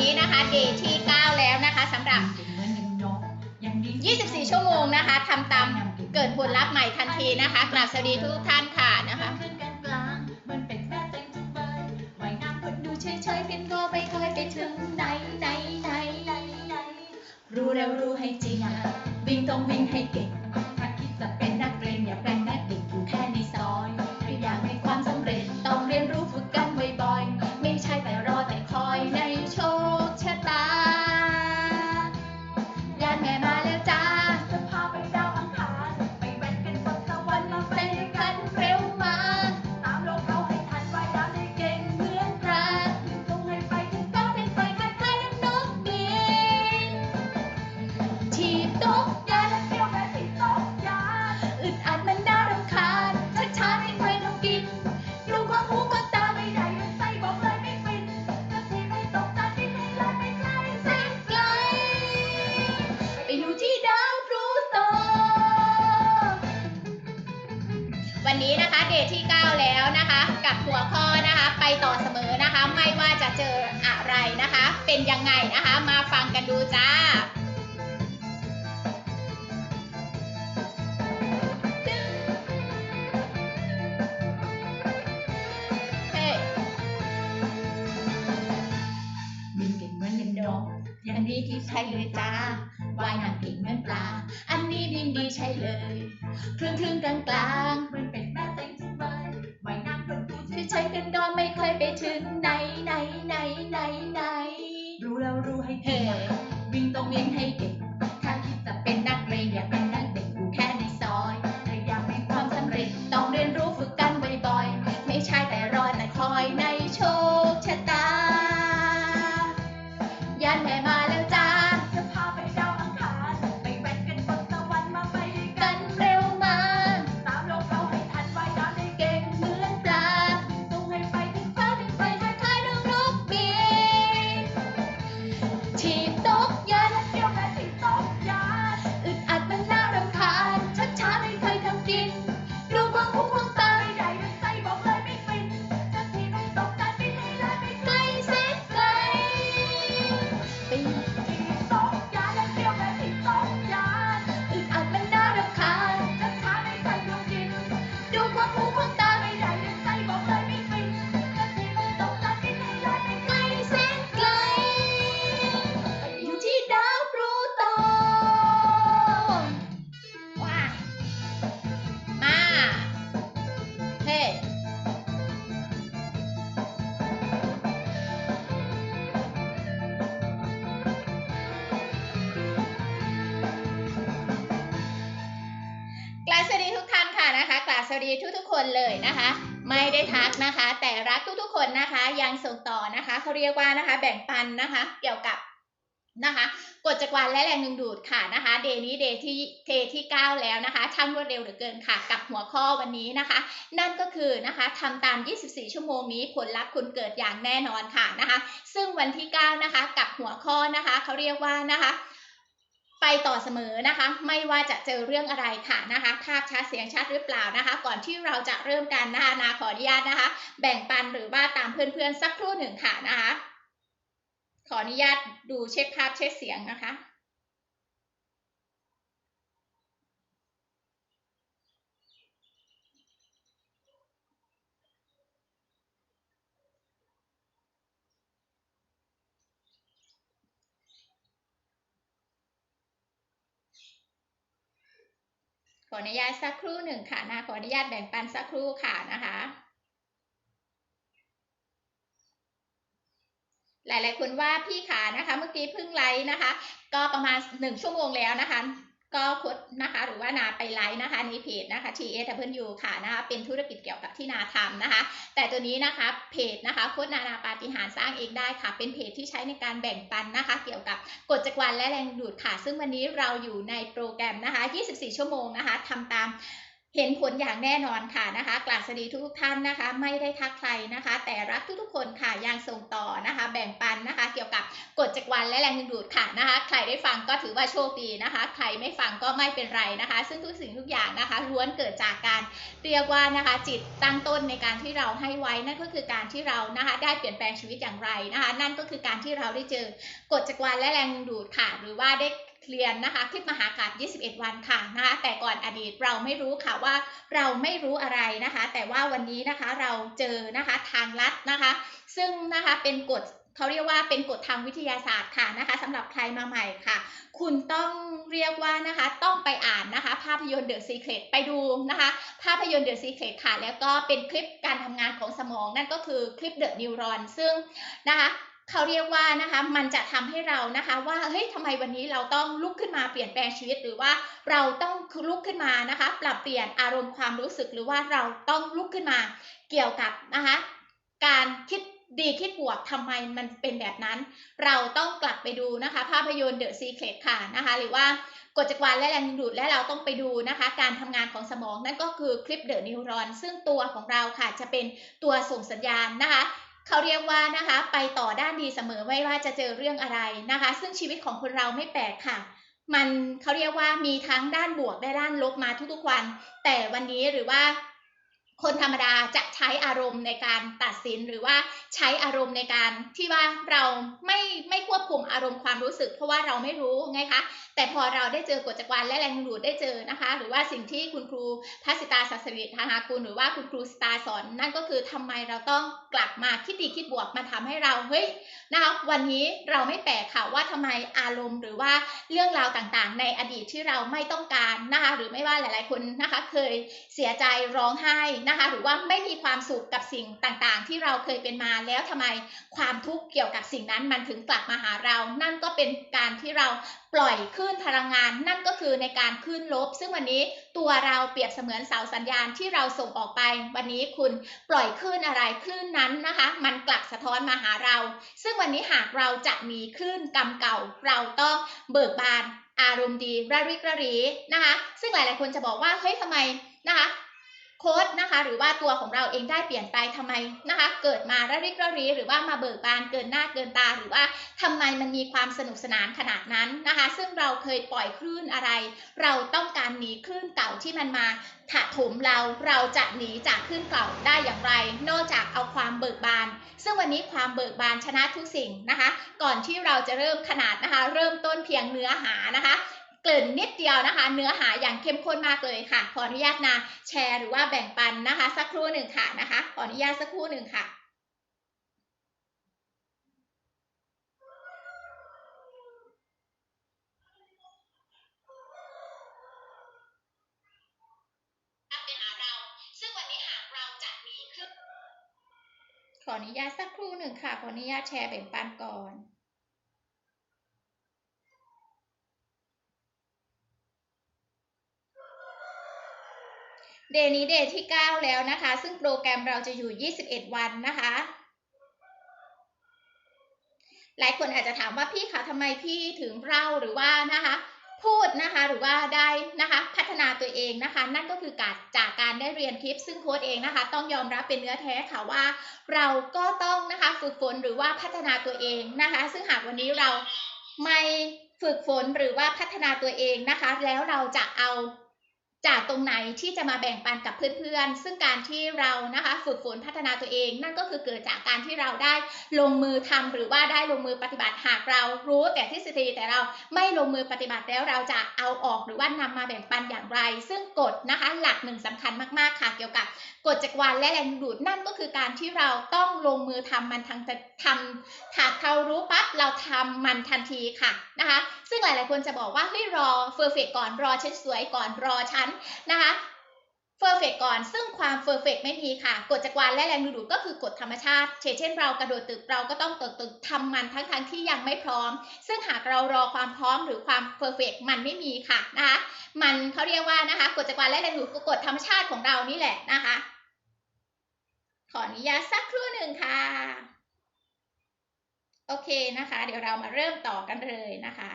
นี้นะคะเดย์ที่ 9 แล้วนะคะสำหรับ 24 ชั่วโมงนะคะทำตามเกิดผลลัพธ์ใหม่ทันทีนะคะกราบสวัสดีทุกท่านค่ะนะคะเฉยๆเพียงก็ไม่ค่อยไปถึงไหนไหนไหนรู้แล้วรู้ให้จริง วิ่งต้องวิ่งให้เก่ง อย่างนี้ที่ใช่เลยจ้าว่ายน้ำเก่งเหมือนปลา อันนี้บินดีใช่เลยครึ่งครึ่งกลางกลางเหมือนเป็นแม่เต็งจังเลยว่ายน้ำคนดูๆที่ใช้กันดอนไม่เคยไปถึงไหนไหนไหนไหนไหนรู้แล้วรู้ให้เฮ้เก่งวิ่งต้องวิ่งให้ นะคะ แต่รักทุกๆคนนะคะยังส่งต่อนะคะเขาเรียกว่านะคะ แบ่งปันนะคะเกี่ยวกับนะคะกฎจักรวาลและแรงดึงดูดค่ะนะคะเดย์นี้เดย์ที่เทที่ 9 แล้วนะคะช่างรวดเร็วเหลือเกินค่ะ กับหัวข้อวันนี้นะคะ นั่นก็คือนะคะทำตาม 24 ชั่วโมงนี้ผลลัพธ์คุณเกิดอย่างแน่นอนค่ะนะคะ ซึ่งวันที่ 9 นะคะ กับหัวข้อนะคะเขาเรียกว่านะคะ ไปต่อเสมอนะคะ ไม่ว่าจะเจอเรื่องอะไรค่ะนะคะภาพชัดเสียงชัดหรือเปล่านะคะ ก่อนที่เราจะเริ่มกันนะคะนาขออนุญาตนะคะ แบ่งปันหรือว่าตามเพื่อนๆสักครู่หนึ่งค่ะนะคะ ขออนุญาตดูเช็คภาพเช็คเสียงนะคะ ขออนุญาตสักครู่หนึ่งค่ะนะขออนุญาตแบ่งปันสักครู่ค่ะนะคะ หลายๆคนว่าพี่ขานะคะ เมื่อกี้เพิ่งไลฟ์นะคะ ก็ประมาณหนึ่งชั่วโมงแล้วนะคะ ก็คดนะคะหรือว่านาไปไลฟ์นะคะในเพจนะคะ T S W ค่ะนะคะเป็นธุรกิจเกี่ยวกับที่นาทำนะคะ แต่ตัวนี้นะคะเพจนะคะโคดนานาปาฏิหาริย์สร้างเองได้ค่ะ เป็นเพจที่ใช้ในการแบ่งปันนะคะ เกี่ยวกับกฎจักรวาลและแรงดูดค่ะ ซึ่งวันนี้เราอยู่ในโปรแกรมนะคะ 24 ชั่วโมงนะคะทำตาม เห็นผลอย่างแน่นอนค่ะนะคะกราบสวัสดีทุกท่านนะคะ ไม่ได้ทักใครนะคะ แต่รักทุกๆคนค่ะยังส่งต่อนะคะ แบ่งปันนะคะ เกี่ยวกับกฎจักรวาลและแรงดึงดูดค่ะนะคะ ใครได้ฟังก็ถือว่าโชคดีนะคะ ใครไม่ฟังก็ไม่เป็นไรนะคะ ซึ่งทุกสิ่งทุกอย่างนะคะล้วนเกิดจากการเรียกว่านะคะ จิตตั้งต้นในการที่เราให้ไว้นั่นก็คือการที่เรานะคะ ได้เปลี่ยนแปลงชีวิตอย่างไรนะคะ นั่นก็คือการที่เราได้เจอกฎจักรวาลและแรงดึงดูดค่ะ หรือว่าได้ เรียนนะคะคลิปมหากาศ21 วันค่ะนะคะแต่ก่อนอดีตเราไม่รู้ค่ะว่าเราไม่รู้อะไรนะคะ แต่ว่าวันนี้นะคะเราเจอนะคะทางลัดนะคะ ซึ่งนะคะเป็นกฎเขาเรียกว่าเป็นกฎทางวิทยาศาสตร์ค่ะนะคะสำหรับใครมาใหม่ค่ะ คุณต้องเรียกว่านะคะต้องไปอ่านนะคะ ภาพยนตร์ The Secret ไปดูนะคะ ภาพยนตร์ The Secret ค่ะ แล้วก็เป็นคลิปการทำงานของสมองนั่นก็คือคลิป The Neuron ซึ่งนะคะ เขาเรียกว่านะคะมันจะทำให้เรานะคะ ว่าเฮ้ยทำไมวันนี้เราต้องลุกขึ้นมาเปลี่ยนแปลงชีวิตหรือว่าเราต้องลุกขึ้นมานะคะ ปรับเปลี่ยนอารมณ์ความรู้สึกหรือว่าเราต้องลุกขึ้นมาเกี่ยวกับนะคะการคิดดีคิดบวกทำไมมันเป็นแบบนั้น เราต้องกลับไปดูนะคะ ภาพยนตร์ The Secret ค่ะนะคะ หรือว่ากฎจักรวาลและแรงดึงดูดและเราต้องไปดูนะคะ การทำงานของสมองนั่นก็คือคลิป The Neuron ซึ่งตัวของเราค่ะจะเป็นตัวส่งสัญญาณนะคะ เขาเรียกว่านะคะไปต่อด้านดีเสมอไม่ว่าจะเจอเรื่องอะไรนะคะ ซึ่งชีวิตของคนเราไม่แปลกค่ะ มันเขาเรียกว่ามีทั้งด้านบวกและด้านลบมาทุกๆวัน แต่วันนี้หรือว่า คนธรรมดาจะใช้อารมณ์ในการตัดสินหรือว่าใช้อารมณ์ในการที่ว่าเราไม่ไม่ควบคุมอารมณ์ความรู้สึก เพราะว่าเราไม่รู้ไงคะแต่พอเราได้เจอกฎจักรวาลและแรงดูดได้เจอนะคะ หรือว่าสิ่งที่คุณครูพัสิตาสัสริธานากุลหรือว่าคุณครูสตาสอนนั่นก็คือทำไมเราต้องกลับมาคิดดีคิดบวกมาทำให้เราเฮ้ยนะคะวันนี้เราไม่แปลกค่ะว่าทำไมอารมณ์ หรือว่าเรื่องราวต่างๆ ในอดีตที่เราไม่ต้องการนะคะหรือไม่ว่าหลาย ๆ คนนะคะเคยเสียใจร้องไห้นะคะ หรือว่าไม่มีความสุขกับสิ่งต่างๆ ที่เราเคยเป็นมาแล้วทำไมความทุกข์เกี่ยวกับสิ่งนั้นมันถึงกลับมาหาเรา นั่นก็เป็นการที่เราปล่อยคลื่นพลังงาน นั่นก็คือในการคลื่นลบ ซึ่งวันนี้ตัวเราเปรียบเสมือนเสาสัญญาณที่เราส่งออกไป วันนี้คุณปล่อยคลื่นอะไรคลื่นนั้นนะคะ มันกลับสะท้อนมาหาเรา ซึ่งวันนี้หากเราจะมีคลื่นกรรมเก่า เราต้องเบิกบานอารมณ์ดีระริกระรีนะคะ ซึ่งหลาย ๆ คนจะบอกว่าเฮ้ยทำไมนะคะ โค้ดนะคะ หรือว่าตัวของเราเองได้เปลี่ยนไปทำไมนะคะ เกิดมาระริกระรี หรือว่ามาเบิกบานเกินหน้าเกินตา หรือว่าทำไมมันมีความสนุกสนานขนาดนั้นนะคะ ซึ่งเราเคยปล่อยคลื่นอะไร เราต้องการหนีคลื่นเก่าที่มันมาถาถมเราเราจะหนีจากคลื่นเก่าได้อย่างไร นอกจากเอาความเบิกบาน ซึ่งวันนี้ความเบิกบานชนะทุกสิ่งนะคะ ก่อนที่เราจะเริ่มขนาดนะคะ เริ่มต้นเพียงเนื้อหานะคะ เกริ่นนิดเดียวนะคะ เนื้อหาอย่างเข้มข้นมากเลยค่ะ ขออนุญาตนะแชร์หรือว่าแบ่งปันนะคะ สักครู่หนึ่งค่ะนะคะ ขออนุญาตสักครู่หนึ่งค่ะไปหาเราซึ่งวันนี้หากเราจะมีขึ้นขออนุญาตสักครู่หนึ่งค่ะ ขออนุญาตแชร์แบ่งปันก่อน เดย์นี้เดย์ที่ 9 แล้วนะคะ ซึ่งโปรแกรมเราจะอยู่ 21 วันนะคะ หลายคนอาจจะถามว่าพี่คะทำไมพี่ถึงเล่าหรือว่านะคะ พูดนะคะหรือว่าได้นะคะพัฒนาตัวเองนะคะ นั่นก็คือการจากการได้เรียนคลิป ซึ่งโค้ดเองนะคะ ต้องยอมรับเป็นเนื้อแท้ค่ะว่า เราก็ต้องนะคะฝึกฝนหรือว่าพัฒนาตัวเองนะคะ ซึ่งหากวันนี้เราไม่ฝึกฝนหรือว่าพัฒนาตัวเองนะคะ แล้วเราจะเอา จากตรงไหนที่จะมาแบ่งปันกับเพื่อนๆ ซึ่งการที่เรานะคะฝึกฝนพัฒนาตัวเอง นั่นก็คือเกิดจากการที่เราได้ลงมือทำหรือว่าได้ลงมือปฏิบัติหากเรารู้แต่ทฤษฎีแต่เราไม่ลงมือปฏิบัติแล้วเราจะเอาออกหรือว่านำมาแบ่งปันอย่างไร ซึ่งกฎนะคะหลักหนึ่งสำคัญมากๆค่ะเกี่ยวกับกฎจักรวาลและแรงดูดนั่นก็คือการที่เราต้องลงมือทำมันทันทำหาเรารู้ปั๊บเราทำมันทันทีค่ะนะคะ ซึ่งหลายๆคนจะบอกว่าเฮ้ยรอเฟอร์เฟกก่อนรอฉันสวยก่อนรอฉันนะคะ เฟอร์เฟกก่อน ซึ่งความเฟอร์เฟกไม่มีค่ะ กฎจักรวาลและแรงดึงดูดก็คือกฎธรรมชาติ เช่นเรากระโดดตึกเราก็ต้องตึกตึกทำมันทั้งทั้งๆที่ยังไม่พร้อม ซึ่งหากเรารอความพร้อมหรือความเฟอร์เฟกมันไม่มีค่ะนะคะ มันเขาเรียกว่านะคะกฎจักรวาลและแรงดึงดูดกฎธรรมชาติของเรานี่แหละนะคะ ขออนุญาตสักครู่หนึ่งค่ะโอเคนะคะ เดี๋ยวเรามาเริ่มต่อกันเลยนะคะ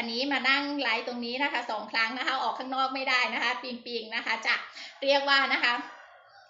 วันนี้มานั่งไลฟ์ตรงนี้นะคะสองครั้งนะคะ ออกข้างนอกไม่ได้นะคะ ปิงปิงนะคะ จะเรียกว่านะคะ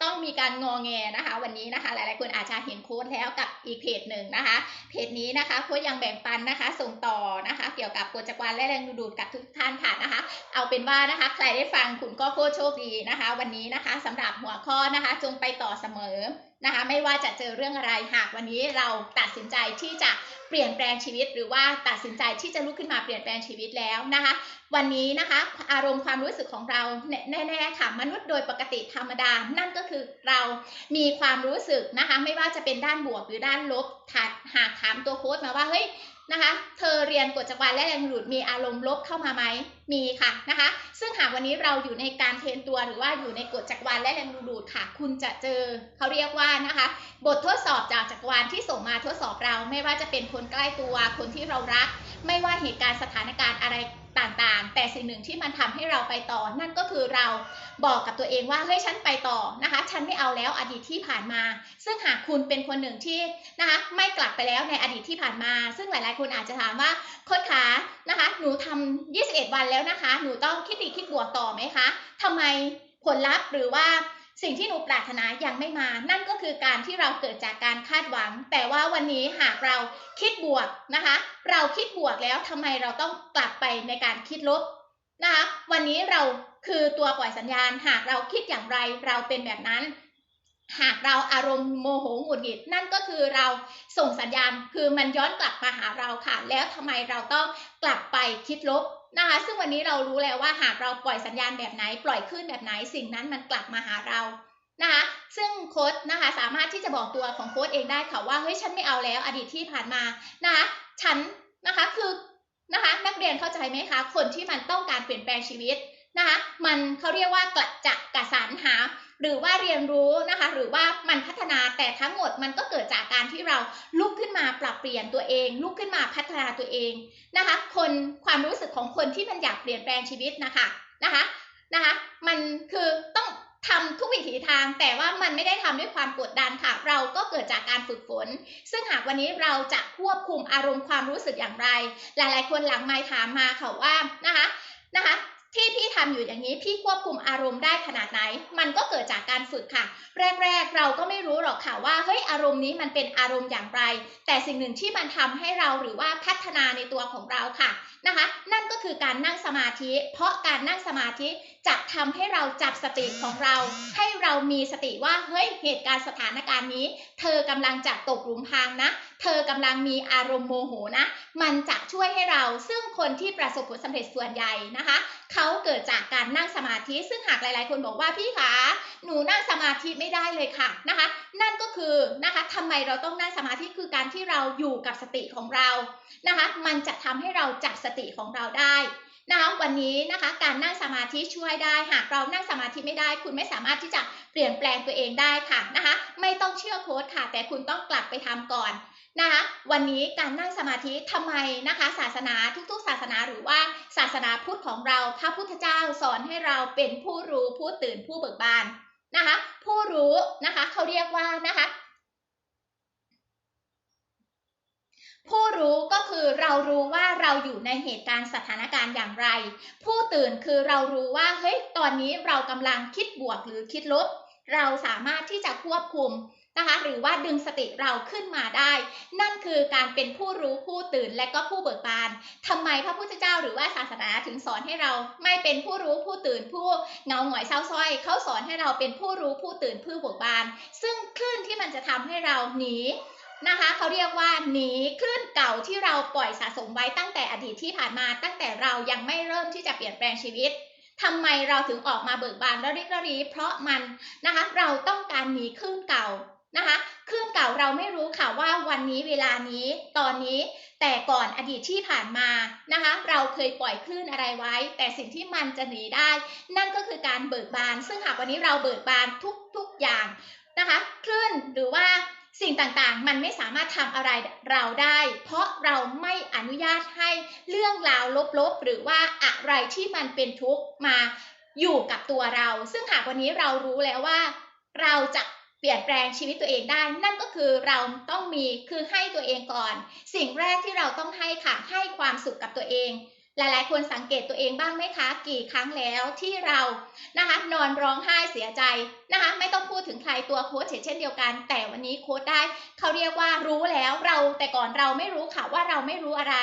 ต้องมีการงอแงนะคะ วันนี้นะคะ หลายๆคนอาจจะเห็นโค้ดแล้วกับอีกเพจหนึ่งนะคะ เพจนี้นะคะโค้ดยังแบ่งปันนะคะ ส่งต่อนะคะ เกี่ยวกับกฎจักรวาลและแรงดูดกับทุกท่านค่ะนะคะ เอาเป็นว่านะคะ ใครได้ฟังคุณก็โคตรโชคดีนะคะ วันนี้นะคะสำหรับหัวข้อนะคะ จงไปต่อเสมอ นะคะไม่ว่าจะเจอเรื่องอะไรหากวันนี้เราตัดสินใจที่จะเปลี่ยนแปลงชีวิต หรือว่าตัดสินใจที่จะลุกขึ้นมาเปลี่ยนแปลงชีวิตแล้วนะคะ วันนี้นะคะอารมณ์ความรู้สึกของเราแน่ๆค่ะมนุษย์โดยปกติธรรมดา นั่นก็คือเรามีความรู้สึกนะคะ ไม่ว่าจะเป็นด้านบวกหรือด้านลบถ้าหากถามตัวโค้ดมาว่าเฮ้ย นะคะ เธอเรียนกฎจักรวาลและแรงดึงดูดมีอารมณ์ลบเข้ามาไหมมีค่ะนะคะ ซึ่งหากวันนี้เราอยู่ในการเทรนตัวหรือว่าอยู่ในกฎจักรวาลและแรงดึงดูดค่ะ คุณจะเจอเขาเรียกว่านะคะ บททดสอบจากจักรวาลที่ส่งมาทดสอบเรา ไม่ว่าจะเป็นคนใกล้ตัวคนที่เรารัก ไม่ว่าเหตุการณ์สถานการณ์อะไร ต่างๆ แต่สิ่งหนึ่งที่มันทำให้เราไปต่อ นั่นก็คือเราบอกกับตัวเองว่าเฮ้ยฉันไปต่อนะคะ ฉันไม่เอาแล้วอดีตที่ผ่านมา ซึ่งหากคุณเป็นคนหนึ่งที่นะคะไม่กลับไปแล้วในอดีตที่ผ่านมา ซึ่งหลายๆ คนอาจจะถามว่าโค้ชขานะคะ หนูทำ21 วันแล้วนะคะ หนูต้องคิดดีคิดบวกต่อไหมคะทำไมผลลัพธ์หรือว่า สิ่งที่หนูปรารถนายังไม่มา นั่นก็คือการที่เราเกิดจากการคาดหวัง แต่ว่าวันนี้หากเราคิดบวกนะคะ เราคิดบวกแล้วทำไมเราต้องกลับไปในการคิดลบนะคะ วันนี้เราคือตัวปล่อยสัญญาณ หากเราคิดอย่างไรเราเป็นแบบนั้น หากเราอารมณ์โมโหหงุดหงิด นั่นก็คือเราส่งสัญญาณคือมันย้อนกลับมาหาเราค่ะ แล้วทำไมเราต้องกลับไปคิดลบ นะคะ ซึ่งวันนี้เรารู้แล้วว่าหากเราปล่อยสัญญาณแบบไหน ปล่อยขึ้นแบบไหนสิ่งนั้นมันกลับมาหาเรานะคะ ซึ่งโค้ดนะคะสามารถที่จะบอกตัวของโค้ดเองได้ค่ะว่าเฮ้ยฉันไม่เอาแล้วอดีตที่ผ่านมานะคะฉันนะคะคือนะคะนักเรียนเข้าใจไหมคะคนที่มันต้องการเปลี่ยนแปลงชีวิตนะคะมันเขาเรียกว่ากระจักกระสานหา หรือว่าเรียนรู้นะคะ หรือว่ามันพัฒนาแต่ทั้งหมดมันก็เกิดจากการที่เราลุกขึ้นมาปรับเปลี่ยนตัวเอง ลุกขึ้นมาพัฒนาตัวเองนะคะ คนความรู้สึกของคนที่มันอยากเปลี่ยนแปลงชีวิตนะคะนะคะนะคะ มันคือต้องทำทุกวิถีทางแต่ว่ามันไม่ได้ทำด้วยความกดดันค่ะ เราก็เกิดจากการฝึกฝน ซึ่งหากวันนี้เราจะควบคุมอารมณ์ความรู้สึกอย่างไร หลาย ๆ คนหลังไมค์ถามมาค่ะว่านะคะนะคะ ที่พี่ทำอยู่อย่างนี้พี่ควบคุมอารมณ์ได้ขนาดไหน มันก็เกิดจากการฝึกค่ะ แรก ๆ เราก็ไม่รู้หรอกค่ะว่าเฮ้ยอารมณ์นี้มันเป็นอารมณ์อย่างไร แต่สิ่งหนึ่งที่มันทำให้เราหรือว่าพัฒนาในตัวของเราค่ะนะคะ นั่นก็คือการนั่งสมาธิ เพราะการนั่งสมาธิ จะทำให้เราจับสติของเรา ให้เรามีสติว่าเฮ้ยเหตุการณ์สถานการณ์นี้ เธอกำลังจะตกหลุมพรางนะ เธอกำลังมีอารมณ์โมโหนะ มันจะช่วยให้เราซึ่งคนที่ประสบผลสำเร็จส่วนใหญ่นะคะ เขาเกิดจากการนั่งสมาธิ ซึ่งหากหลาย ๆ คนบอกว่าพี่คะหนูนั่งสมาธิไม่ได้เลยค่ะนะคะ นั่นก็คือนะคะทำไมเราต้องนั่งสมาธิคือการที่เราอยู่กับสติของเรานะคะ มันจะทำให้เราจับสติของเราได้ นะคะวันนี้นะคะการนั่งสมาธิช่วยได้หากเรานั่งสมาธิไม่ได้ คุณไม่สามารถที่จะเปลี่ยนแปลงตัวเองได้ค่ะนะคะ ไม่ต้องเชื่อโค้ดค่ะ แต่คุณต้องกลับไปทำก่อนนะคะวันนี้การนั่งสมาธิทำไมนะคะ ศาสนาทุกๆ ศาสนาหรือว่าศาสนาพุทธของเราพระพุทธเจ้าสอนให้เราเป็นผู้รู้ผู้ตื่นผู้เบิกบานนะคะ ผู้รู้นะคะเขาเรียกว่านะคะ ผู้รู้ก็คือเรารู้ว่าเราอยู่ในเหตุการณ์สถานการณ์อย่างไร ผู้ตื่นคือเรารู้ว่าเฮ้ยตอนนี้เรากำลังคิดบวกหรือคิดลบ เราสามารถที่จะควบคุมนะคะหรือว่าดึงสติเราขึ้นมาได้ นั่นคือการเป็นผู้รู้ผู้ตื่นและก็ผู้เบิกบานทำไมพระพุทธเจ้าหรือว่าศาสนาถึงสอนให้เราไม่เป็นผู้รู้ผู้ตื่นผู้เงาหงอยเศร้าส้อย เขาสอนให้เราเป็นผู้รู้ผู้ตื่นผู้เบิกบานซึ่งคลื่นที่มันจะทำให้เราหนี นะคะเขาเรียกว่าหนีคลื่นเก่าที่เราปล่อยสะสมไว้ตั้งแต่อดีตที่ผ่านมา ตั้งแต่เรายังไม่เริ่มที่จะเปลี่ยนแปลงชีวิตทำไมเราถึงออกมาเบิกบานแล้วริกระรี เพราะมันนะคะเราต้องการหนีคลื่นเก่านะคะคลื่นเก่าเราไม่รู้ค่ะว่าวันนี้เวลานี้ตอนนี้แต่ก่อนอดีตที่ผ่านมานะคะเราเคยปล่อยคลื่นอะไรไว้ แต่สิ่งที่มันจะหนีได้ นั่นก็คือการเบิกบาน ซึ่งหากวันนี้เราเบิกบานทุกๆอย่างนะคะคลื่นหรือว่า สิ่งต่างๆ มันไม่สามารถทำอะไรเราได้ เพราะเราไม่อนุญาตให้เรื่องราวลบๆ หรือว่าอะไรที่มันเป็นทุกข์มาอยู่กับตัวเรา ซึ่งหากวันนี้เรารู้แล้วว่า เราจะเปลี่ยนแปลงชีวิตตัวเองได้ นั่นก็คือเราต้องมีคือให้ตัวเองก่อน สิ่งแรกที่เราต้องให้ค่ะให้ความสุขกับตัวเอง หลายๆ คนสังเกตตัวเองบ้างไหมคะ กี่ครั้งแล้วที่เรานะคะ นอนร้องไห้เสียใจนะคะ ไม่ต้องพูดถึงใครตัวโค้ชเช่นเดียวกัน แต่วันนี้โค้ชได้เขาเรียกว่ารู้แล้วเราแต่ก่อนเราไม่รู้ค่ะว่าเราไม่รู้อะไร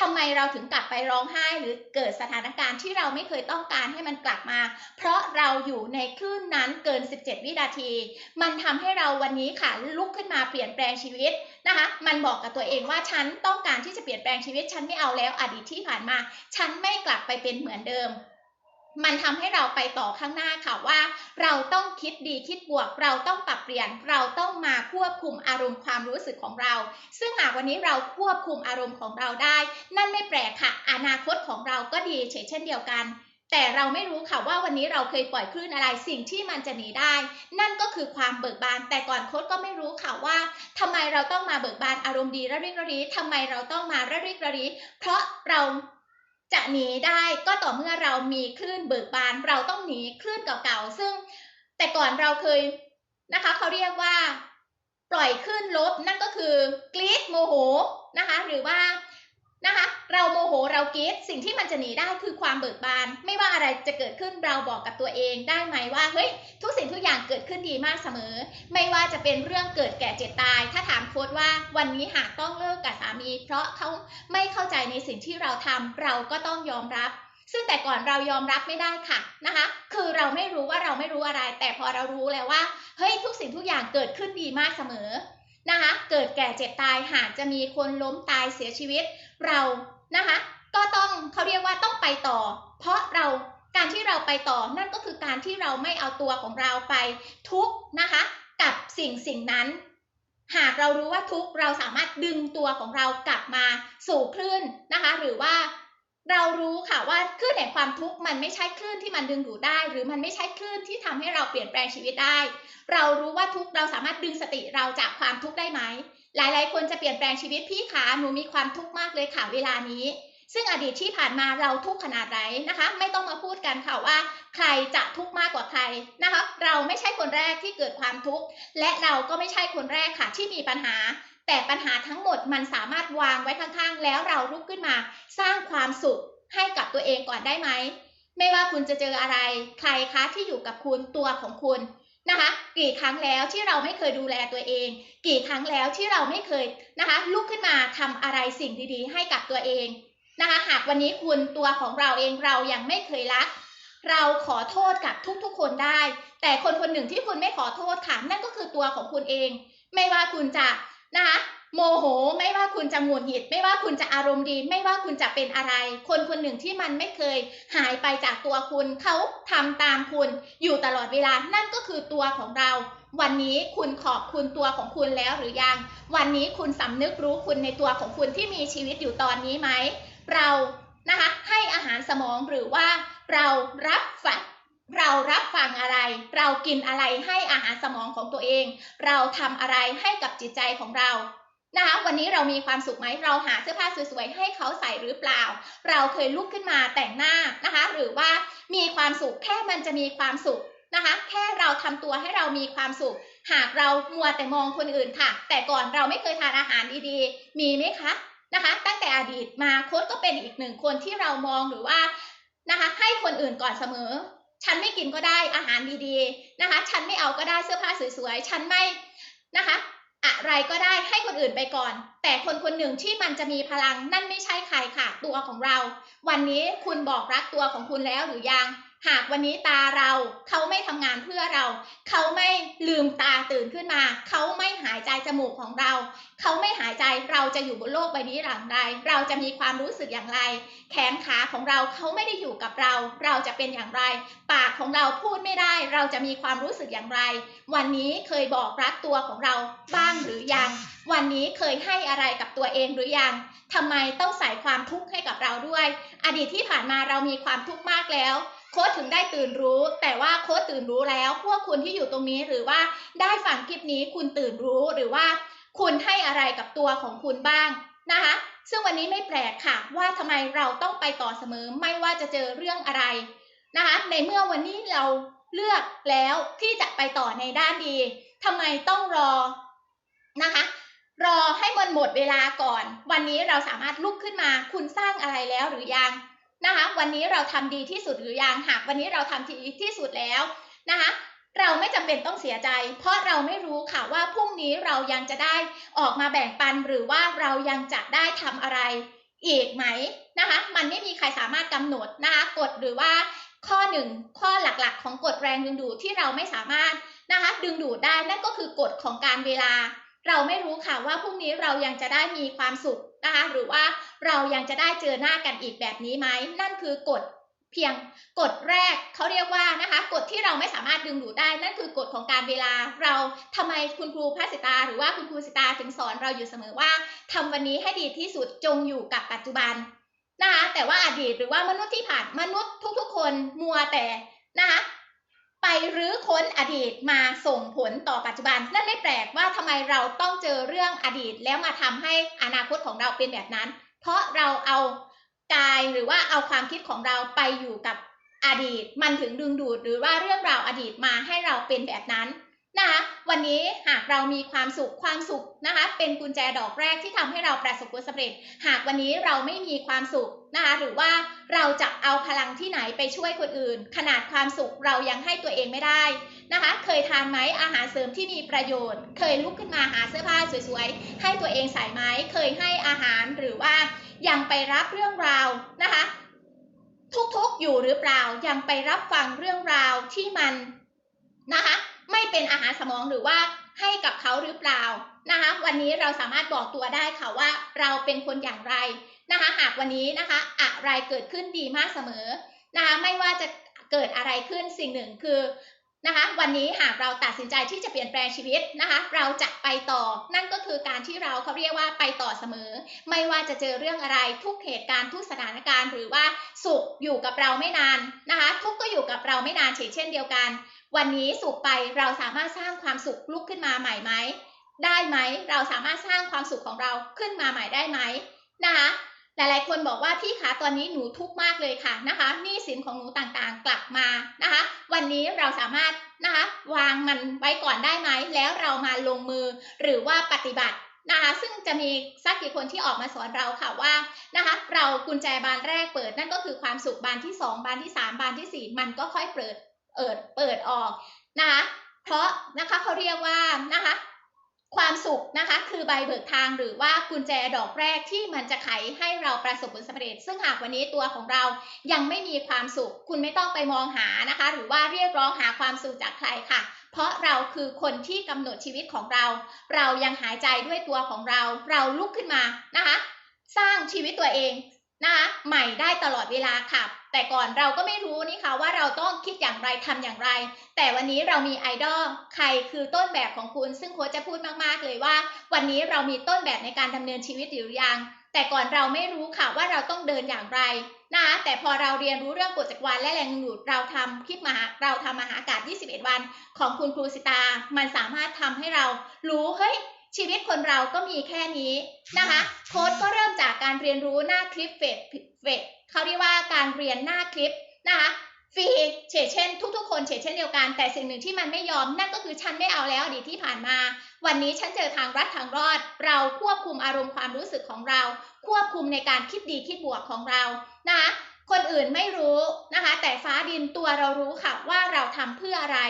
ทำไมเราถึงกลับไปร้องไห้หรือเกิดสถานการณ์ที่เราไม่เคยต้องการให้มันกลับมา เพราะเราอยู่ในคลื่นนั้นเกิน 17 วินาที มันทำให้เราวันนี้ค่ะลุกขึ้นมาเปลี่ยนแปลงชีวิตนะคะ มันบอกกับตัวเองว่าฉันต้องการที่จะเปลี่ยนแปลงชีวิต ฉันไม่เอาแล้วอดีตที่ผ่านมา ฉันไม่กลับไปเป็นเหมือนเดิม มันทำให้เราไปต่อข้างหน้าค่ะว่า เราต้องคิดดีคิดบวก เราต้องปรับเปลี่ยน เราต้องมาควบคุมอารมณ์ความรู้สึกของเรา ซึ่งหากวันนี้เราควบคุมอารมณ์ของเราได้ นั่นไม่แปลกค่ะ อนาคตของเราก็ดีเช่นเดียวกัน แต่เราไม่รู้ค่ะว่าวันนี้เราเคยปล่อยคลื่นอะไรสิ่งที่มันจะหนีได้ นั่นก็คือความเบิกบาน แต่ก่อนโค้ดก็ไม่รู้ค่ะว่าทำไมเราต้องมาเบิกบานอารมณ์ดีระริกระรีทำไมเราต้องมาระริกระรีเพราะเรา จะหนีได้ก็ต่อเมื่อเรามีคลื่นเบิกบาน เราต้องหนีคลื่นเก่าๆ ซึ่งแต่ก่อนเราเคยนะคะเขาเรียกว่า ปล่อยคลื่นลบนั่นก็คือกรีดโมโหนะคะ หรือว่า นะคะ เราโมโหเรากรีดสิ่งที่มันจะหนีได้คือความเบิกบาน ไม่ว่าอะไรจะเกิดขึ้นเราบอกกับตัวเองได้ไหมว่าเฮ้ยทุกสิ่งทุกอย่างเกิดขึ้นดีมากเสมอ ไม่ว่าจะเป็นเรื่องเกิดแก่เจ็บตาย ถ้าถามโค้ดว่าวันนี้หากต้องเลิกกับสามี เพราะเขาไม่เข้าใจในสิ่งที่เราทำเราก็ต้องยอมรับซึ่งแต่ก่อนเรายอมรับไม่ได้ค่ะนะคะ คือเราไม่รู้ว่าเราไม่รู้อะไร แต่พอเรารู้แล้วว่า เฮ้ยทุกสิ่งทุกอย่างเกิดขึ้นดีมากเสมอ นะคะเกิดแก่เจ็บตายหากจะมีคนล้มตายเสียชีวิตเรานะคะก็ต้องเขาเรียกว่าต้องไปต่อ เพราะเราการที่เราไปต่อนั่นก็คือการที่เราไม่เอาตัวของเราไปทุกนะคะกับสิ่งสิ่งนั้น หากเรารู้ว่าทุกเราสามารถดึงตัวของเรากลับมาสู่คลื่นนะคะหรือว่า เรารู้ค่ะว่าคลื่นแห่งความทุกข์มันไม่ใช่คลื่นที่มันดึงดูดได้ หรือมันไม่ใช่คลื่นที่ทำให้เราเปลี่ยนแปลงชีวิตได้ เรารู้ว่าทุกข์เราสามารถดึงสติเราจากความทุกข์ได้ไหม หลายๆ คนจะเปลี่ยนแปลงชีวิตพี่ขาหนูมีความทุกข์มากเลยค่ะเวลานี้ ซึ่งอดีตที่ผ่านมาเราทุกข์ขนาดไหนนะคะ ไม่ต้องมาพูดกันค่ะว่า ใครจะทุกข์มากกว่าใครนะคะ เราไม่ใช่คนแรกที่เกิดความทุกข์และเราก็ไม่ใช่คนแรกค่ะที่มีปัญหา แต่ปัญหาทั้งหมดมันสามารถวางไว้ข้างๆ แล้วเราลุกขึ้นมา สร้างความสุขให้กับตัวเองก่อนได้ไหม ไม่ว่าคุณจะเจออะไร ใครคะที่อยู่กับคุณตัวของคุณนะคะ กี่ครั้งแล้วที่เราไม่เคยดูแลตัวเอง กี่ครั้งแล้วที่เราไม่เคยนะคะ ลุกขึ้นมาทำอะไรสิ่งดีๆ ให้กับตัวเองนะคะ หากวันนี้คุณตัวของเราเองเรายังไม่เคยรัก เราขอโทษกับทุกๆ คนได้ แต่คนคนหนึ่งที่คุณไม่ขอโทษค่ะนั่นก็คือตัวของคุณเอง ไม่ว่าคุณจะ นะคะโมโหไม่ว่าคุณจะหงุดหงิด ไม่ว่าคุณจะอารมณ์ดี ไม่ว่าคุณจะเป็นอะไร คนคนหนึ่งที่มันไม่เคยหายไปจากตัวคุณเขาทำตามคุณอยู่ตลอดเวลานั่นก็คือตัวของเรา วันนี้คุณขอบคุณตัวของคุณแล้วหรือยัง วันนี้คุณสำนึกรู้คุณในตัวของคุณที่มีชีวิตอยู่ตอนนี้ไหมเรานะคะให้อาหารสมองหรือว่าเรารับฝัง เรารับฟังอะไร เรากินอะไรให้อาหารสมองของตัวเอง เราทำอะไรให้กับจิตใจของเรานะคะวันนี้เรามีความสุขไหมเราหาเสื้อผ้าสวยๆให้เขาใส่หรือเปล่า เราเคยลุกขึ้นมาแต่งหน้านะคะ หรือว่ามีความสุขแค่มันจะมีความสุขนะคะ แค่เราทำตัวให้เรามีความสุข หากเรามัวแต่มองคนอื่นค่ะ แต่ก่อนเราไม่เคยทานอาหารดีๆ มีไหมคะนะคะ ตั้งแต่อดีตมาโค้ดก็เป็นอีกหนึ่งคนที่เรามองหรือว่านะคะ ให้คนอื่นก่อนเสมอ ฉันไม่กินก็ได้อาหารดีๆนะคะ ฉันไม่เอาก็ได้เสื้อผ้าสวยๆ ฉันไม่นะคะ อะไรก็ได้ให้คนอื่นไปก่อน แต่คนคนหนึ่งที่มันจะมีพลังนั่นไม่ใช่ใครค่ะ ตัวของเรา วันนี้คุณบอกรักตัวของคุณแล้วหรือยัง หากวันนี้ตาเราเขาไม่ทำงานเพื่อเรา เขาไม่ลืมตาตื่นขึ้นมา เขาไม่หายใจจมูกของเรา เขาไม่หายใจเราจะอยู่บนโลกใบนี้หลังใดเราจะมีความรู้สึกอย่างไร แขนขาของเราเขาไม่ได้อยู่กับเรา เราจะเป็นอย่างไร ปากของเราพูดไม่ได้ เราจะมีความรู้สึกอย่างไร วันนี้เคยบอกรักตัวของเราบ้างหรือยัง วันนี้เคยให้อะไรกับตัวเองหรือยังทำไมต้องใส่ความทุกข์ให้กับเราด้วย อดีตที่ผ่านมาเรามีความทุกข์มากแล้ว โค้ดถึงได้ตื่นรู้ แต่ว่าโค้ดตื่นรู้แล้ว พวกคุณที่อยู่ตรงนี้หรือว่าได้ฟังคลิปนี้คุณตื่นรู้หรือว่า คุณให้อะไรกับตัวของคุณบ้างนะคะ ซึ่งวันนี้ไม่แปลกค่ะ ว่าทำไมเราต้องไปต่อเสมอไม่ว่าจะเจอเรื่องอะไรนะคะ ในเมื่อวันนี้เราเลือกแล้วที่จะไปต่อในด้านดีทำไมต้องรอนะคะ รอให้มันหมดเวลาก่อน วันนี้เราสามารถลุกขึ้นมา คุณสร้างอะไรแล้วหรือยัง นะคะ วันนี้เราทำดีที่สุดหรือยังหากวันนี้เราทำดีที่สุดแล้วนะคะเราไม่จำเป็นต้องเสียใจ เพราะเราไม่รู้ค่ะว่าพรุ่งนี้เรายังจะได้ออกมาแบ่งปันหรือว่าเรายังจะได้ทำอะไรอีกไหมนะคะ มันไม่มีใครสามารถกำหนดนะคะกฎหรือว่าข้อหนึ่งข้อหลักๆ ของกฎแรงดึงดูดที่เราไม่สามารถนะคะ ดึงดูดได้นั่นก็คือกฎของการเวลา เราไม่รู้ค่ะว่าพรุ่งนี้เรายังจะได้มีความสุข นะคะหรือว่าเรายังจะได้เจอหน้ากันอีกแบบนี้ไหมนั่นคือกฎเพียงกฎแรกเขาเรียกว่านะคะกฎที่เราไม่สามารถดึงดูดได้นั่นคือกฎของการเวลาเราทำไมคุณครูพัสิตา หรือว่าคุณครูสิตาถึงสอนเราอยู่เสมอว่าทำวันนี้ให้ดีที่สุดจงอยู่กับปัจจุบันนะคะแต่ว่าอดีตหรือว่ามนุษย์ที่ผ่านมนุษย์ทุกๆ คนมัวแต่นะคะ ไปรื้อค้นอดีตมาส่งผลต่อปัจจุบัน นั่นไม่แปลกว่าทำไมเราต้องเจอเรื่องอดีตแล้วมาทำให้อนาคตของเราเป็นแบบนั้น เพราะเราเอากายหรือว่าเอาความคิดของเราไปอยู่กับอดีต มันถึงดึงดูดหรือว่าเรื่องราวอดีตมาให้เราเป็นแบบนั้น นะคะวันนี้หากเรามีความสุขความสุขนะคะเป็นกุญแจดอกแรกที่ทำให้เราประสบผลสำเร็จ หากวันนี้เราไม่มีความสุขนะคะหรือว่าเราจะเอาพลังที่ไหนไปช่วยคนอื่น ขนาดความสุขเรายังให้ตัวเองไม่ได้นะคะ เคยทานไหมอาหารเสริมที่มีประโยชน์ เคยลุกขึ้นมาหาเสื้อผ้าสวยๆ ให้ตัวเองใส่ไหมเคยให้อาหารหรือว่ายังไปรับเรื่องราวนะคะ ทุกๆอยู่หรือเปล่ายังไปรับฟังเรื่องราวที่มันนะคะ ไม่เป็นอาหารสมองหรือว่าให้กับเขาหรือเปล่านะคะวันนี้เราสามารถบอกตัวได้ค่ะว่าเราเป็นคนอย่างไรนะคะหากวันนี้นะคะอะไรเกิดขึ้นดีมากเสมอนะคะไม่ว่าจะเกิดอะไรขึ้นสิ่งหนึ่งคือ นะคะวันนี้หากเราตัดสินใจที่จะเปลี่ยนแปลงชีวิตนะคะเราจะไปต่อนั่นก็คือการที่เราเขาเรียกว่าไปต่อเสมอ ไม่ว่าจะเจอเรื่องอะไรทุกเหตุการณ์ทุกสถานการณ์ หรือว่าสุขอยู่กับเราไม่นานนะคะทุกก็อยู่กับเราไม่นานเช่นเช่นเดียวกัน วันนี้สุขไปเราสามารถสร้างความสุขลุกขึ้นมาใหม่ไหมได้ไหมเราสามารถสร้างความสุขของเราขึ้นมาใหม่ได้ไหมนะคะ หลายๆ คนบอกว่าพี่คะตอนนี้หนูทุกข์มากเลยค่ะนะคะหนี้สินของหนูต่างๆกลับมานะคะ วันนี้เราสามารถนะคะวางมันไว้ก่อนได้ไหมแล้วเรามาลงมือหรือว่าปฏิบัตินะคะซึ่งจะมีสักกี่คนที่ออกมาสอนเราค่ะว่านะคะเรากุญแจบานแรกเปิดนั่นก็คือความสุขบานที่สองบานที่สามบานที่สี่มันก็ค่อยเปิดเปิดเปิดออกนะคะเพราะนะคะเขาเรียกว่านะคะ ความสุขนะคะคือใบเบิกทางหรือว่ากุญแจดอกแรกที่มันจะไขให้เราประสบผลสำเร็จ ซึ่งหากวันนี้ตัวของเรายังไม่มีความสุข คุณไม่ต้องไปมองหานะคะ หรือว่าเรียกร้องหาความสุขจากใครค่ะ เพราะเราคือคนที่กำหนดชีวิตของเรา เรายังหายใจด้วยตัวของเรา เราลุกขึ้นมานะคะ สร้างชีวิตตัวเอง นะคะใหม่ได้ตลอดเวลาค่ะ แต่ก่อนเราก็ไม่รู้นี่ค่ะว่าเราต้องคิดอย่างไรทำอย่างไร แต่วันนี้เรามีไอดอลใครคือต้นแบบของคุณ ซึ่งโค้ชจะพูดมากๆเลยว่า วันนี้เรามีต้นแบบในการดำเนินชีวิตหรือยัง แต่ก่อนเราไม่รู้ค่ะว่าเราต้องเดินอย่างไรนะคะแต่พอเราเรียนรู้เรื่องกฎจักรวาลและแรงดึงดูดเราทำคลิปมหาเราทำมหากาศ 21 วัน ของคุณครูสิตา มันสามารถทำให้เรารู้เฮ้ย ชีวิตคนเราก็มีแค่นี้นะคะ โค้ดก็เริ่มจากการเรียนรู้หน้าคลิปเฟดเฟดเขาเรียกว่าการเรียนหน้าคลิปนะคะฟรีเฉเช่น ทุกๆ คนเฉเช่นเดียวกัน แต่สิ่งหนึ่งที่มันไม่ยอมนั่นก็คือฉันไม่เอาแล้วอดีตที่ผ่านมา วันนี้ฉันเจอทางรัดทางรอด เราควบคุมอารมณ์ความรู้สึกของเรา ควบคุมในการคิดดีคิดบวกของเรานะคะคนอื่นไม่รู้นะคะ แต่ฟ้าดินตัวเรารู้ค่ะว่าเราทำเพื่ออะไร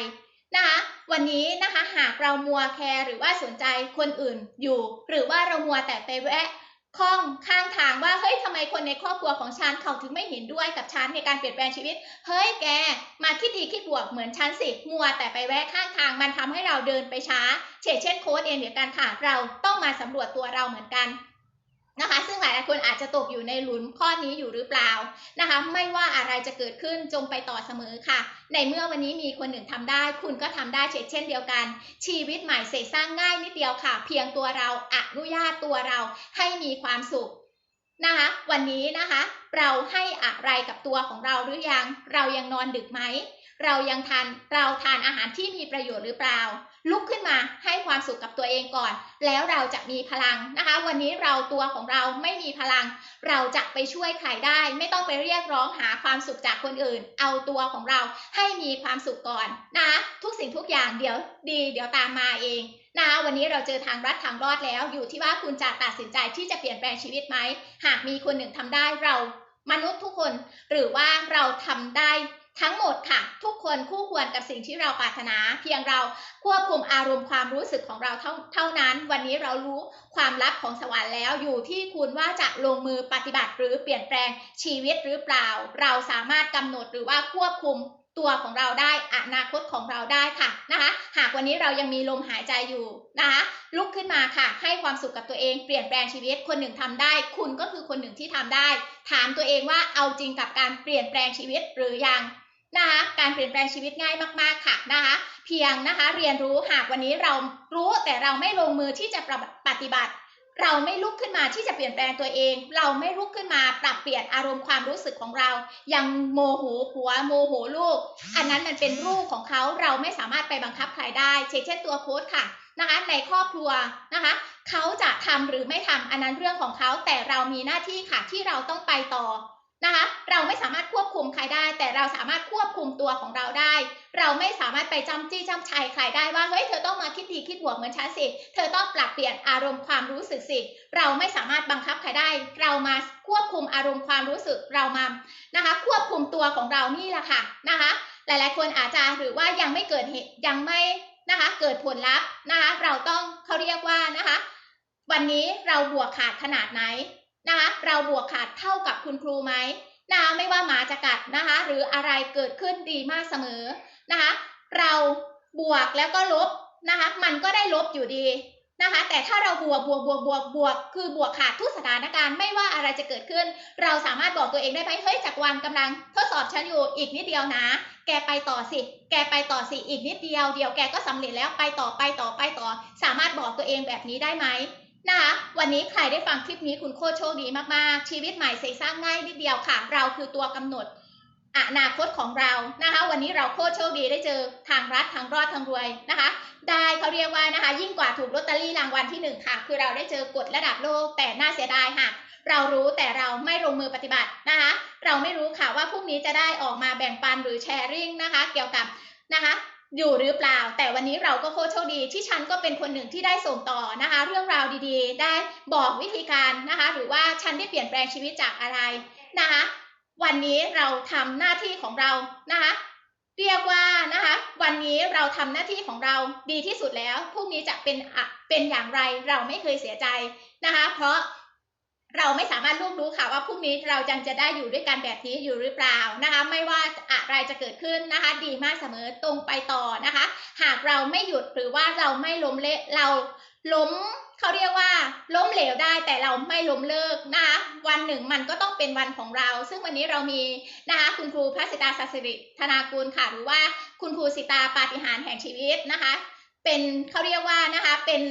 นะคะวันนี้นะคะหากเรามัวแคร์หรือว่าสนใจคนอื่นอยู่ หรือว่าเรามัวแต่ไปแวะข้องข้างทางว่าเฮ้ยทำไมคนในครอบครัวของฉันเขาถึงไม่เห็นด้วยกับฉันในการเปลี่ยนแปลงชีวิต เฮ้ยแก มาคิดดีคิดบวกเหมือนฉันสิมัวแต่ไปแวะข้างทางมันทำให้เราเดินไปช้าเช่นเช่นโค้ดเองเดียวกันค่ะเราต้องมาสำรวจตัวเราเหมือนกัน นะคะ ซึ่งหลายๆคนอาจจะตกอยู่ในหลุมข้อนี้อยู่หรือเปล่านะคะ ไม่ว่าอะไรจะเกิดขึ้นจงไปต่อเสมอค่ะ ในเมื่อวันนี้มีคนหนึ่งทำได้ คุณก็ทำได้เช่นเดียวกัน ชีวิตใหม่เสกสร้างง่ายนิดเดียวค่ะ เพียงตัวเราอนุญาตตัวเราให้มีความสุขนะคะ วันนี้นะคะ เราให้อะไรกับตัวของเราหรือยัง เรายังนอนดึกไหมเรายังทานเราทานอาหารที่มีประโยชน์หรือเปล่า ลุกขึ้นมาให้ความสุขกับตัวเองก่อน แล้วเราจะมีพลังนะคะ วันนี้เราตัวของเราไม่มีพลัง เราจะไปช่วยใครได้ ไม่ต้องไปเรียกร้องหาความสุขจากคนอื่น เอาตัวของเราให้มีความสุขก่อนนะคะทุกสิ่งทุกอย่างเดี๋ยวดี เดี๋ยวตามมาเองนะคะวันนี้เราเจอทางรัดทางรอดแล้ว อยู่ที่ว่าคุณจะตัดสินใจที่จะเปลี่ยนแปลงชีวิตไหมหากมีคนหนึ่งทำได้เรามนุษย์ทุกคนหรือว่าเราทำได้ ทั้งหมดค่ะ ทุกคนคู่ควรกับสิ่งที่เราปรารถนา เพียงเราควบคุมอารมณ์ความรู้สึกของเราเท่าเท่านั้น วันนี้เรารู้ความลับของสวรรค์แล้วอยู่ที่คุณว่าจะลงมือปฏิบัติหรือเปลี่ยนแปลงชีวิตหรือเปล่า เราสามารถกำหนดหรือว่าควบคุมตัวของเราได้อนาคตของเราได้ค่ะนะคะ หากวันนี้เรายังมีลมหายใจอยู่นะคะลุกขึ้นมาค่ะ ให้ความสุขกับตัวเองเปลี่ยนแปลงชีวิตคนหนึ่งทำได้ คุณก็คือคนหนึ่งที่ทำได้ ถามตัวเองว่าเอาจริงกับการเปลี่ยนแปลงชีวิตหรือยัง นะคะการเปลี่ยนแปลงชีวิตง่ายมากๆค่ะนะคะเพียงนะคะเรียนรู้หากวันนี้เรารู้แต่เราไม่ลงมือที่จะปฏิบัติ เราไม่ลุกขึ้นมาที่จะเปลี่ยนแปลงตัวเอง เราไม่ลุกขึ้นมาปรับเปลี่ยนอารมณ์ความรู้สึกของเรา ยังโมโหผัวโมโหลูก อันนั้นมันเป็นรูปของเขาเราไม่สามารถไปบังคับใครได้ เช่นตัวโค้ดค่ะนะคะในครอบครัวนะคะเขาจะทำหรือไม่ทำอันนั้นเรื่องของเขาแต่เรามีหน้าที่ค่ะที่เราต้องไปต่อ นะคะเราไม่สามารถควบคุมใครได้ แต่เราสามารถควบคุมตัวของเราได้ เราไม่สามารถไปจำจี้จำชัยใครได้ว่าเฮ้ยเธอต้องมาคิดดีคิดบวกเหมือนฉันสิ เธอต้องปรับเปลี่ยนอารมณ์ความรู้สึกสิ เราไม่สามารถบังคับใครได้ เรามาควบคุมอารมณ์ความรู้สึกเรามานะคะ ควบคุมตัวของเรานี่แหละค่ะนะคะ หลายๆ คนอาจจะหรือว่ายังไม่เกิดเหตุยังไม่นะคะเกิดผลลัพธ์นะคะเราต้องเขาเรียกว่านะคะ วันนี้เราบวกขาดขนาดไหน นะคะเราบวกขาดเท่ากับคุณครูไหมนะคะไม่ว่าหมาจะกัดนะคะหรืออะไรเกิดขึ้นดีมากเสมอนะคะเราบวกแล้วก็ลบนะคะมันก็ได้ลบอยู่ดีนะคะแต่ถ้าเราบวกบวกบวกบวกบวก คือบวกขาดทุกสถานการณ์ไม่ว่าอะไรจะเกิดขึ้น เราสามารถบอกตัวเองได้ไหมเฮ้ยจากวันกำลังทดสอบฉันอยู่อีกนิดเดียวนะ แกไปต่อสิ แกไปต่อสิอีกนิดเดียวเดียวแกก็สำเร็จแล้วไปต่อไปต่อไปต่อ สามารถบอกตัวเองแบบนี้ได้ไหม นะคะวันนี้ใครได้ฟังคลิปนี้คุณโคตรโชคดีมากๆ ชีวิตใหม่เสกสร้างง่ายนิดเดียวค่ะ เราคือตัวกำหนดอนาคตของเรานะคะ วันนี้เราโคตรโชคดีได้เจอทางรัฐทางรอดทางรวยนะคะ ได้เขาเรียกว่านะคะ ยิ่งกว่าถูกลอตเตอรี่รางวัลที่หนึ่งค่ะ คือเราได้เจอกฎระดับโลกแต่น่าเสียดายค่ะ เรารู้แต่เราไม่ลงมือปฏิบัตินะคะ เราไม่รู้ค่ะว่าพรุ่งนี้จะได้ออกมาแบ่งปันหรือแชร์ริ่งนะคะ เกี่ยวกับนะคะ อยู่หรือเปล่า แต่วันนี้เราก็โคตรโชคดีที่ฉันก็เป็นคนหนึ่งที่ได้ส่งต่อนะคะ เรื่องราวดีๆ ได้บอกวิธีการนะคะ หรือว่าฉันได้เปลี่ยนแปลงชีวิตจากอะไรนะคะ วันนี้เราทำหน้าที่ของเรานะคะ เรียกว่านะคะ วันนี้เราทำหน้าที่ของเราดีที่สุดแล้วพรุ่งนี้จะเป็นเป็นอย่างไรเราไม่เคยเสียใจนะคะ เพราะ เราไม่สามารถล่วงรู้ค่ะว่าพรุ่งนี้เราจังจะได้อยู่ด้วยกันแบบนี้อยู่หรือเปล่านะคะ ไม่ว่าอะไรจะเกิดขึ้นนะคะ ดีมากเสมอตรงไปต่อนะคะ หากเราไม่หยุดหรือว่าเราไม่ล้มเละเราล้มเขาเรียกว่าล้มเหลวได้แต่เราไม่ล้มเลิกนะคะวันหนึ่งมันก็ต้องเป็นวันของเรา ซึ่งวันนี้เรามีนะคะคุณครูพระสิตาสัสริธนากุลค่ะหรือว่าคุณครูสิตาปาฏิหาริย์แห่งชีวิตนะคะ เป็นเขาเรียกว่านะคะเป็น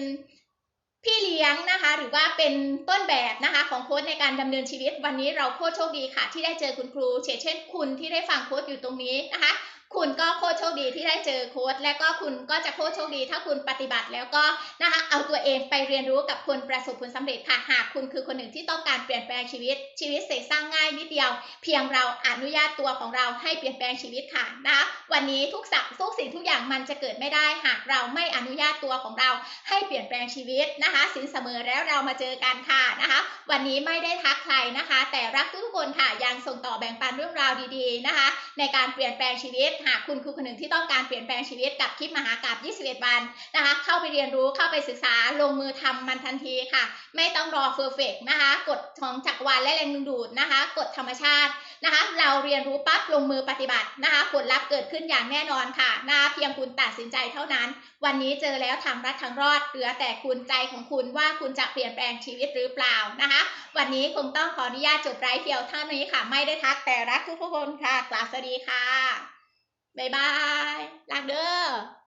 พี่เลี้ยงนะคะ หรือว่าเป็นต้นแบบนะคะ ของโค้ชในการดำเนินชีวิต วันนี้เราโคตรโชคดีค่ะ ที่ได้เจอคุณครูเช่นเช่นคุณที่ได้ฟังโค้ชอยู่ตรงนี้นะคะ คุณก็โคตรโชคดีที่ได้เจอโค้ชและก็คุณก็จะโคตรโชคดี ถ้าคุณปฏิบัติแล้วก็นะคะเอาตัวเองไปเรียนรู้กับคนประสบผลสำเร็จค่ะหากคุณคือคนหนึ่งที่ต้องการเปลี่ยนแปลงชีวิต ชีวิตเสกสร้างง่ายนิดเดียว เพียงเราอนุญาตตัวของเราให้เปลี่ยนแปลงชีวิตค่ะนะคะวันนี้ทุกสักทุกสิ่งทุกอย่างมันจะเกิดไม่ได้ หากเราไม่อนุญาตตัวของเราให้เปลี่ยนแปลงชีวิตนะคะ สินเสมอแล้วเรามาเจอกันค่ะนะคะ วันนี้ไม่ได้ทักใครนะคะ แต่รักทุกคนค่ะยังส่งต่อแบ่งปันเรื่องราวดีๆนะคะ ในการเปลี่ยนแปลงชีวิตหากคุณคือคนหนึ่งที่ต้องการเปลี่ยนแปลงชีวิตกับคลิปมหากราบ21 วันนะคะ เข้าไปเรียนรู้เข้าไปศึกษาลงมือทำมันทันทีค่ะ ไม่ต้องรอเฟอร์เฟกนะคะกฎของจักรวาลและแรงดึงดูดนะคะกฎธรรมชาตินะคะ เราเรียนรู้ปั๊บลงมือปฏิบัตินะคะ ผลลัพธ์เกิดขึ้นอย่างแน่นอนค่ะนะคะเพียงคุณตัดสินใจเท่านั้น วันนี้เจอแล้วทางรัฐทางรอดเหลือแต่คุณใจของคุณว่าคุณจะเปลี่ยนแปลงชีวิตหรือเปล่านะคะ วันนี้คงต้องขออนุญาตจบไลฟ์เพียวเท่านี้ค่ะ ไม่ได้ทักแต่รักทุกคนค่ะกราบสวัสดีค่ะ บ๊ายบายรักเด้อ